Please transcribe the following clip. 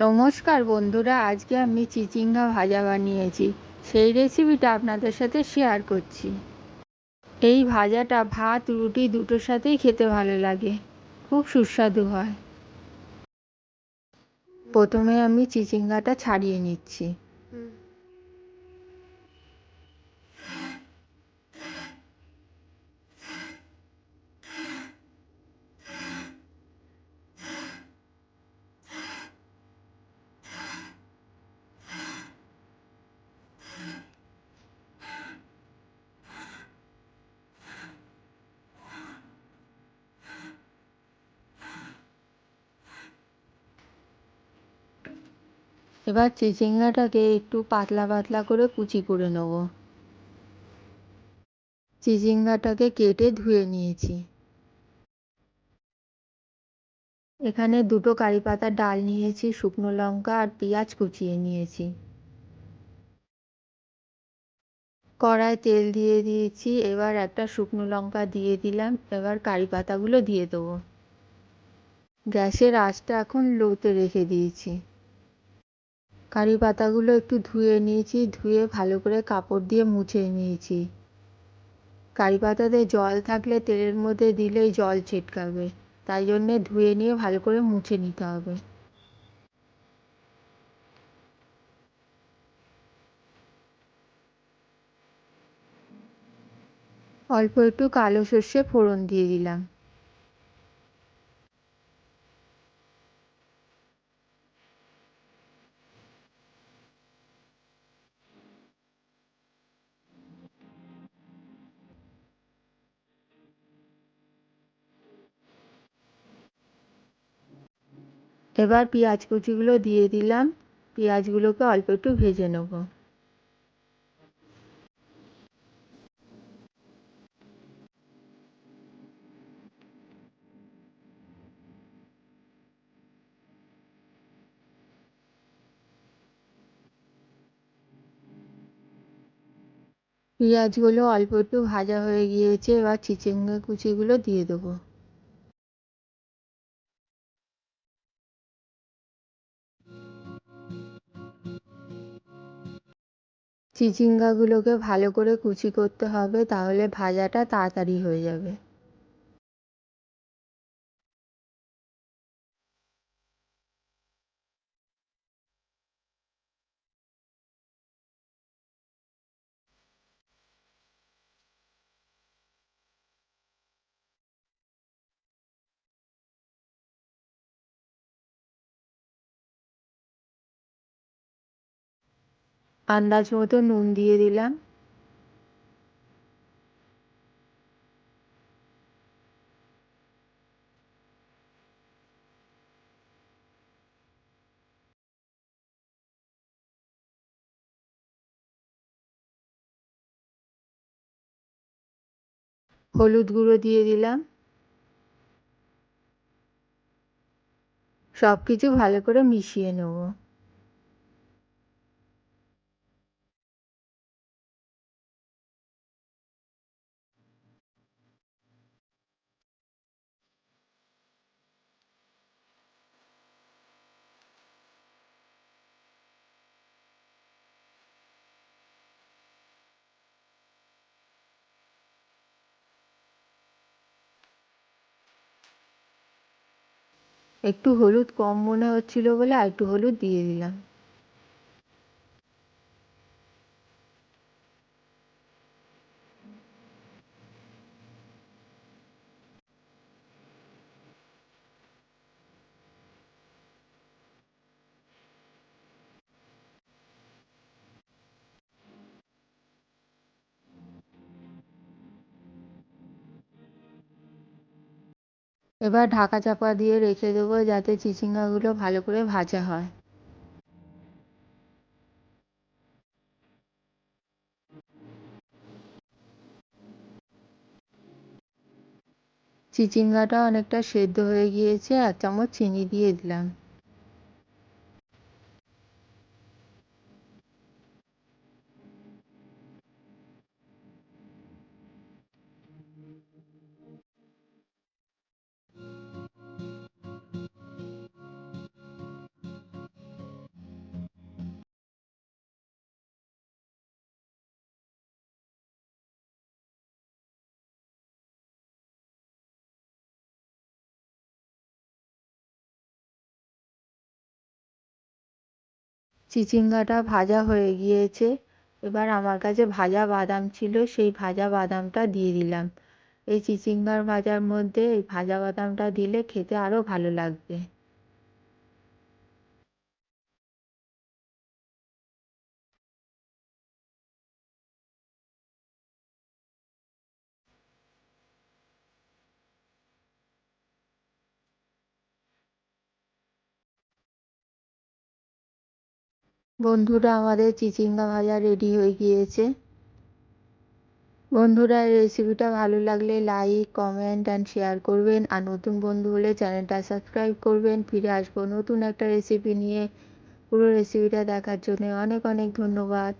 নমস্কার বন্ধুরা, আজকে আমি চিচিঙ্গা ভাজা বানিয়েছি। সেই রেসিপিটা আপনাদের সাথে শেয়ার করছি। এই ভাজাটা ভাত, রুটি দুটোর সাথেই খেতে ভালো লাগে। খুব সুস্বাদু হয়। প্রথমে আমি চিচিঙ্গাটা ছাড়িয়ে নিচ্ছি। এবার চিচিঙ্গাটাকে একটু পাতলা পাতলা করে কুচি করে নেব। চিচিঙ্গাটাকে কেটে ধুয়ে নিয়েছি। এখানে দুটো কারি পাতার ডাল নিয়েছি, শুকনো লঙ্কা আর পেঁয়াজ কুচিয়ে নিয়েছি। কড়ায় তেল দিয়ে দিয়েছি, এবার একটা শুকনো লঙ্কা দিয়ে দিলাম, এবার কারি পাতাগুলো দিয়ে দেবো। গ্যাসের আঁচটা এখন লোতে রেখে দিয়েছি। কারি পাতাগুলো একটু ধুয়ে নিয়েছি, ধুয়ে ভালো করে কাপড় দিয়ে মুছে নিয়েছি। কারি পাতাতে জল থাকলে তেলের মধ্যে দিলেই জল ছিটকাবে, তাই জন্যে ধুয়ে নিয়ে ভালো করে মুছে নিতে হবে। অল্প একটু কালো সর্ষে ফোড়ন দিয়ে দিলাম। এবার পেঁয়াজ কুচিগুলো দিয়ে দিলাম। পেঁয়াজগুলোকে অল্প একটু ভেজে নেব। পেঁয়াজগুলো অল্প একটু ভাজা হয়ে গিয়েছে, এবার চিচিঙ্গা কুচিগুলো দিয়ে দেবো। চিচিঙ্গাগুলোকে ভালো করে কুচি করতে হবে তাহলে ভাজাটা তাড়াতাড়ি হয়ে যাবে। আন্দাজ মতো নুন দিয়ে দিলাম। হলুদ গুঁড়ো দিয়ে দিলাম। সব কিছু ভালো করে মিশিয়ে নেব। একটু হলুদ কম মনে হচ্ছিল বলে আর একটু হলুদ দিয়ে দিলাম। এবার ঢাকা চাপা দিয়ে রেখে দেবো যাতে চিচিঙ্গাগুলো ভালো করে ভাজা হয়। চিচিঙ্গাটা অনেকটা সেদ্ধ হয়ে গিয়েছে, এক চামচ চিনি দিয়ে দিলাম। চিচিঙ্গাটা ভাজা হয়ে গিয়েছে। এবার আমার কাছে ভাজা বাদাম ছিল, সেই ভাজা বাদামটা দিয়ে দিলাম। এই চিচিঙ্গার ভাজার মধ্যে এই ভাজা বাদামটা দিলে খেতে আরও ভালো লাগবে। বন্ধুরা, আমাদের চিচিঙ্গা ভাজা রেডি হয়ে গিয়েছে। বন্ধুরা রেসিপিটা ভালো লাগলে লাইক কমেন্ট অ্যান্ড শেয়ার করবেন। আর নতুন বন্ধু হলে চ্যানেলটা সাবস্ক্রাইব করবেন। ফিরে আসব নতুন একটা রেসিপি নিয়ে। পুরো রেসিপিটা দেখার জন্য অনেক অনেক ধন্যবাদ।